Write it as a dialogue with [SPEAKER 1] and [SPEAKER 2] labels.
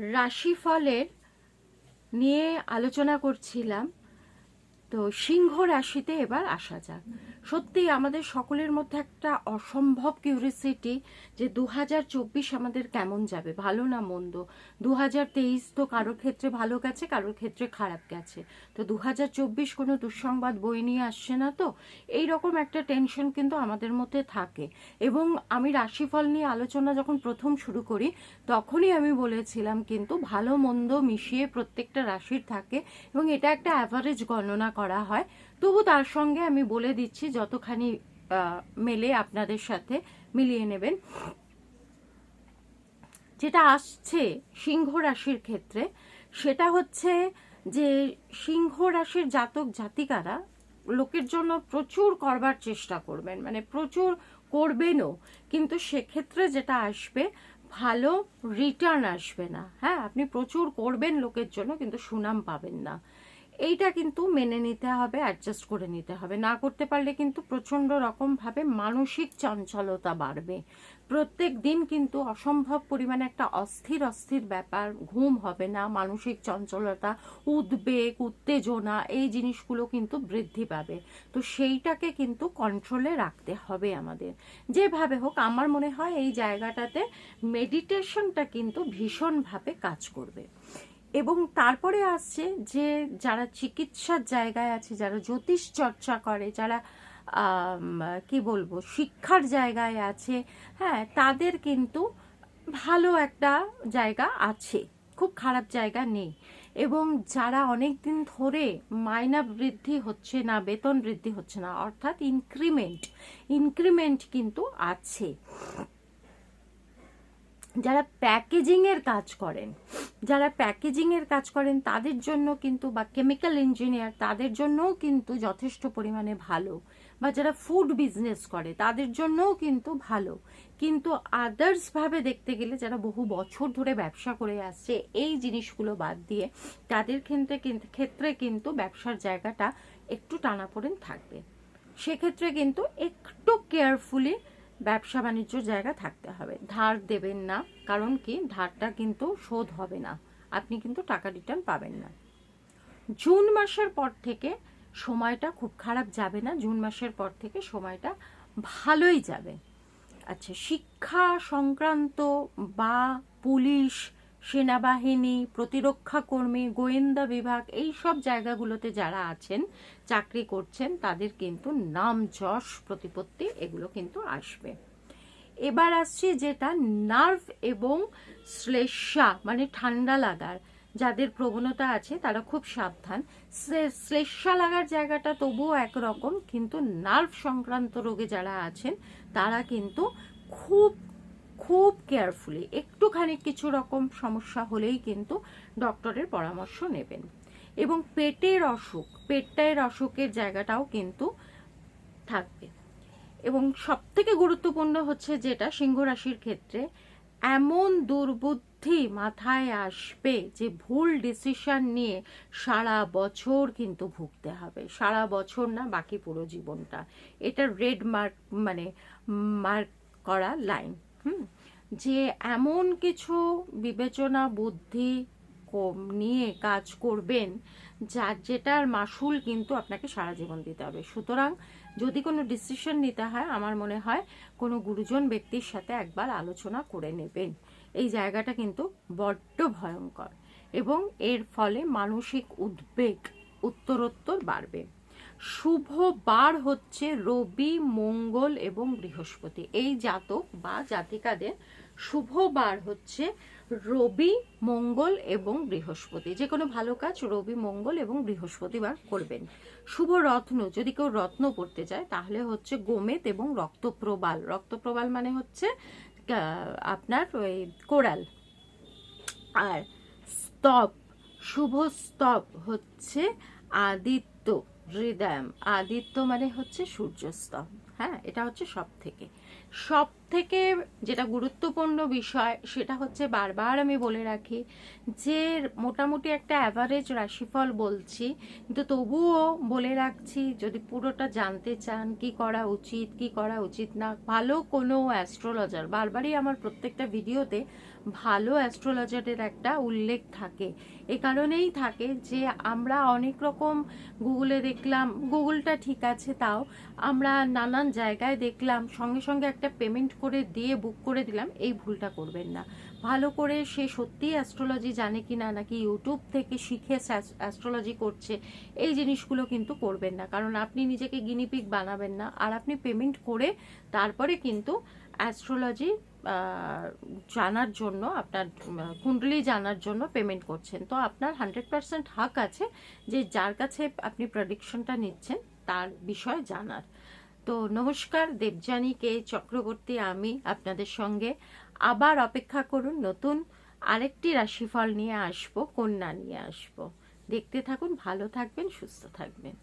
[SPEAKER 1] রাশিফলের নিয়ে আলোচনা করছিলাম। তো সিংহ রাশিতে এবার আসা যাক। সত্যি আমাদের সকলের মধ্যে একটা অসম্ভব কিউরিসিটি যে দু হাজার চব্বিশ আমাদের কেমন যাবে? ভালো না মন্দ? দু হাজার তেইশ তো কারোর ক্ষেত্রে ভালো গেছে, কারোর ক্ষেত্রে খারাপ গেছে। তো দু কোনো দুঃসংবাদ বই নিয়ে আসছে না তো? এই রকম একটা টেনশন কিন্তু আমাদের মধ্যে থাকে। এবং আমি রাশিফল নিয়ে আলোচনা যখন প্রথম শুরু করি, তখনই আমি বলেছিলাম কিন্তু ভালো মন্দ মিশিয়ে প্রত্যেকটা রাশির থাকে এবং এটা একটা অ্যাভারেজ গণনা করা হয়। তবু তার সঙ্গে আমি বলে দিচ্ছি, যতখানি মেলে আপনাদের সাথে মিলিয়ে নেবেন। যেটা আসছে সিংহ রাশির ক্ষেত্রে, সেটা হচ্ছে যে সিংহ রাশির জাতক জাতিকারা লোকের জন্য প্রচুর করবার চেষ্টা করবেন। মানে প্রচুর করবেনও, কিন্তু সেক্ষেত্রে যেটা আসবে, ভালো রিটার্ন আসবে না। হ্যাঁ আপনি প্রচুর করবেন লোকের জন্য, কিন্তু সুনাম পাবেন না। এইটা কিন্তু মেনে নিতে হবে অ্যাডজাস্ট করে নিতে হবে। না করতে পারলে কিন্তু প্রচণ্ড রকমভাবে মানসিক চঞ্চলতা বাড়বে। প্রত্যেক দিন কিন্তু অসম্ভব পরিমাণে একটা অস্থির অস্থির ব্যাপার, ঘুম হবে না, মানসিক চঞ্চলতা, উদ্বেগ, উত্তেজনা, এই জিনিসগুলো কিন্তু বৃদ্ধি পাবে। তো সেইটাকে কিন্তু কন্ট্রোলে রাখতে হবে আমাদের। যেভাবে হোক, আমার মনে হয় এই জায়গাটাতে মেডিটেশনটা কিন্তু ভীষণভাবে কাজ করবে। এবং তারপরে আসছে যে যারা চিকিৎসার জায়গায় আছে, যারা জ্যোতিষ চর্চা করে, যারা কি বলব, শিক্ষার জায়গায় আছে হ্যাঁ তাদের কিন্তু ভালো একটা জায়গা আছে। খুব খারাপ জায়গা নেই। এবং যারা অনেক দিন ধরে মাইনা বৃদ্ধি হচ্ছে না, বেতন বৃদ্ধি হচ্ছে না, অর্থাৎ ইনক্রিমেন্ট ইনক্রিমেন্ট কিন্তু আছে। যারা প্যাকেজিংয়ের কাজ করেন, যারা প্যাকেজিংয়ের কাজ করেন, তাদের জন্য কিন্তু, বা কেমিক্যাল ইঞ্জিনিয়ার, তাদের জন্যও কিন্তু যথেষ্ট পরিমাণে ভালো। বা যারা ফুড বিজনেস করে, তাদের জন্যও কিন্তু ভালো। কিন্তু আদার্সভাবে দেখতে গেলে, যারা বহু বছর ধরে ব্যবসা করে আসছে, এই জিনিসগুলো বাদ দিয়ে, তাদের ক্ষেত্রে ক্ষেত্রে কিন্তু ব্যবসার জায়গাটা একটু টানাপোড়েন থাকবে। সেক্ষেত্রে কিন্তু একটু কেয়ারফুলি ব্যবসা বাণিজ্য জায়গা থাকতে হবে। ধার দেবেন না, কারণ কি? ধারটা কিন্তু শোধ হবে না। আপনি কিন্তু টাকা রিটার্ন পাবেন না। জুন মাসের পর থেকে সময়টা খুব খারাপ যাবে না। জুন মাসের পর থেকে সময়টা ভালোই যাবে। আচ্ছা শিক্ষা সংক্রান্ত বা পুলিশ সেনাবাহিনী, প্রতিরক্ষা কর্মী, গোয়েন্দা বিভাগ, এই সব জায়গাগুলোতে যারা আছেন, চাকরি করছেন, তাদের কিন্তু নাম যশ, প্রতিপত্তি এগুলো কিন্তু আসবে। এবার আসছি যেটা নার্ভ এবং শ্লেষা মানে ঠান্ডা লাগার, যাদের প্রবণতা আছে তারা খুব সাবধান। শ্লে- শ্লেষা লাগার জায়গাটা তবুও একরকম, কিন্তু নার্ভ সংক্রান্ত রোগে যারা আছেন, তারা কিন্তু খুব খুব কেয়ারফুলি। একটুখানি কিছু রকম সমস্যা হলেই কিন্তু ডক্টরের পরামর্শ নেবেন। এবং পেটের অসুখ পেটের অসুখের জায়গাটাও কিন্তু থাকবে। এবং সব থেকে গুরুত্বপূর্ণ হচ্ছে যেটা সিংহ রাশির ক্ষেত্রে এমন দুর্বুদ্ধি মাথায় আসবে যে ভুল ডিসিশন নিয়ে সারা বছর কিন্তু ভুগতে হবে। সারা বছর না, বাকি পুরো জীবনটা। এটা রেড মার্ক মানে মার্ক করা লাইন হুম, যে এমন কিছু বিবেচনা, বুদ্ধি নিয়ে কাজ করবেন যার যেটার মাসুল কিন্তু আপনাকে সারা জীবন দিতে হবে। সুতরাং যদি কোনো ডিসিশন নিতে হয়, আমার মনে হয় কোনো গুরুজন ব্যক্তির সাথে একবার আলোচনা করে নেবেন। এই জায়গাটা কিন্তু বড্ড ভয়ঙ্কর এবং এর ফলে মানসিক উদ্বেগ, উত্তরোত্তর বাড়বে। শুভ বার হচ্ছে রবি, মঙ্গল এবং বৃহস্পতি। এই জাতক বা জাতিকাদের শুভ বার হচ্ছে রবি, মঙ্গল এবং বৃহস্পতি। যে কোনো ভালো কাজ রবি, মঙ্গল এবং বৃহস্পতিবার করবেন। শুভ রত্ন, যদি কেউ রত্ন পড়তে চায়, তাহলে হচ্ছে গোমেদ এবং রক্তপ্রবাল। রক্তপ্রবাল মানে হচ্ছে আপনার ওই কোরাল। আর স্তব, শুভ স্তব হচ্ছে আদিত্য। হৃদয়ম আদিত্য মানে হচ্ছে সূর্যস্তব হ্যাঁ? এটা হচ্ছে সব থেকে সব থেকে যেটা গুরুত্বপূর্ণ বিষয়, সেটা হচ্ছে বারবার আমি বলে রাখি যে, মোটামুটি একটা অ্যাভারেজ রাশিফল বলছি, কিন্তু তবুও বলে রাখছি, যদি পুরোটা জানতে চান, কি করা উচিত, কি করা উচিত না, ভালো কোনো অ্যাস্ট্রোলজার বারবারই আমার প্রত্যেকটা ভিডিওতে ভালো অ্যাস্ট্রোলজারের একটা উল্লেখ থাকে। এ কারণেই থাকে যে, আমরা অনেক রকম গুগলে দেখলাম গুগলটা ঠিক আছে তাও, আমরা নানান জায়গায় দেখলাম, সঙ্গে সঙ্গে একটা পেমেন্ট করে দিয়ে বুক করে দিলাম, এই ভুলটা করবেন না। ভালো করে সে সত্যিই অ্যাস্ট্রোলজি জানে কি না নাকি ইউটিউব থেকে শিখে অ্যাস্ট্রোলজি করছে, এই জিনিসগুলো কিন্তু করবেন না। কারণ আপনি নিজেকে গিনিপিক বানাবেন না, আর আপনি পেমেন্ট করে তারপরে কিন্তু অ্যাস্ট্রোলজি জানার জন্য আপনার কুণ্ডলি জানার জন্য পেমেন্ট করছেন। তো আপনার হান্ড্রেড পার্সেন্ট হাক আছে যে যার কাছে আপনি প্রডিকশনটা নিচ্ছেন, তার বিষয় জানার। তো নমস্কার, দেবযানী কে চক্রবর্তী, আমি আপনাদের সঙ্গে আবার অপেক্ষা করুন নতুন আরেকটি রাশিফল নিয়ে আসব, কন্যা নিয়ে আসব। দেখতে থাকুন, ভালো থাকবেন, সুস্থ থাকবেন।